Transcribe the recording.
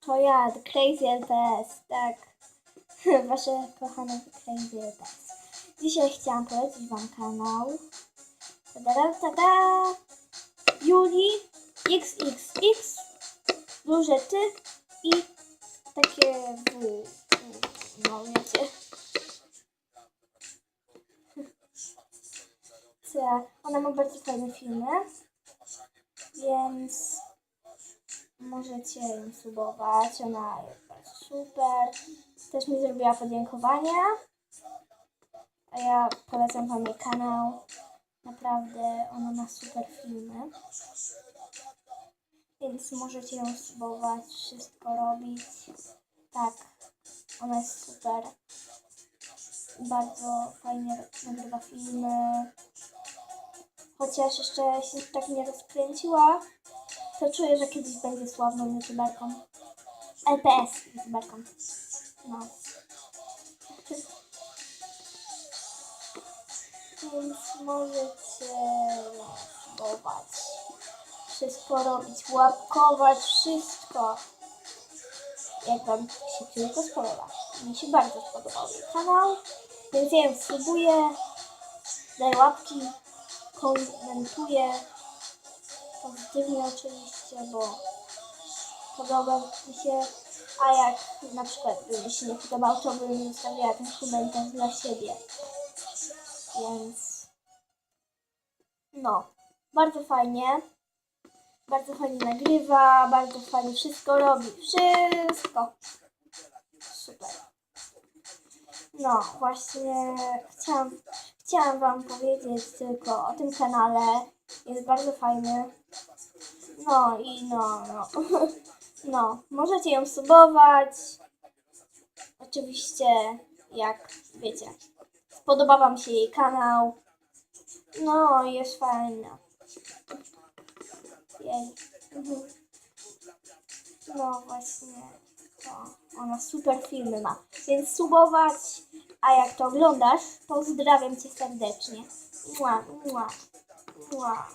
To ja, Crazy LPS, tak. Wasze kochane Crazy LPS. Dzisiaj chciałam polecić Wam kanał. Tada, tada! Juli XXX, duże Ty i takie W. No wiecie. Ona ma bardzo fajne filmy, więc możecie ją subować. Ona jest super. Też mi zrobiła podziękowania. A ja polecam wam jej kanał. Naprawdę ona ma super filmy. Więc możecie ją subować, wszystko robić. Tak, ona jest super. Bardzo fajnie nagrywa filmy. Chociaż jeszcze się tak nie rozkręciła, to czuję, że kiedyś będzie sławną youtuberką. LPS youtuberką. No. Więc możecie łapkować. Wszystko robić, łapkować wszystko. Jak wam się tylko spodoba. Mi się bardzo spodobał jej kanał, więc ja ją subuję. Daj łapki, komentuję. Pozytywnie oczywiście, bo podoba mi się. A jak na przykład by się nie podobał, to bym zostawiła ten komentarz dla siebie. Więc no, bardzo fajnie. Bardzo fajnie nagrywa, bardzo fajnie wszystko robi. Wszystko. Super. No, właśnie chciałam, chciałam Wam powiedzieć tylko o tym kanale. Jest bardzo fajny. No i no, no. No, możecie ją subować. Oczywiście, jak wiecie, spodoba Wam się jej kanał. No, jest fajna. Jej. Mhm. No właśnie, to ona super filmy ma. Więc subować, a jak to oglądasz, pozdrawiam Cię serdecznie. Mua, mua, mua.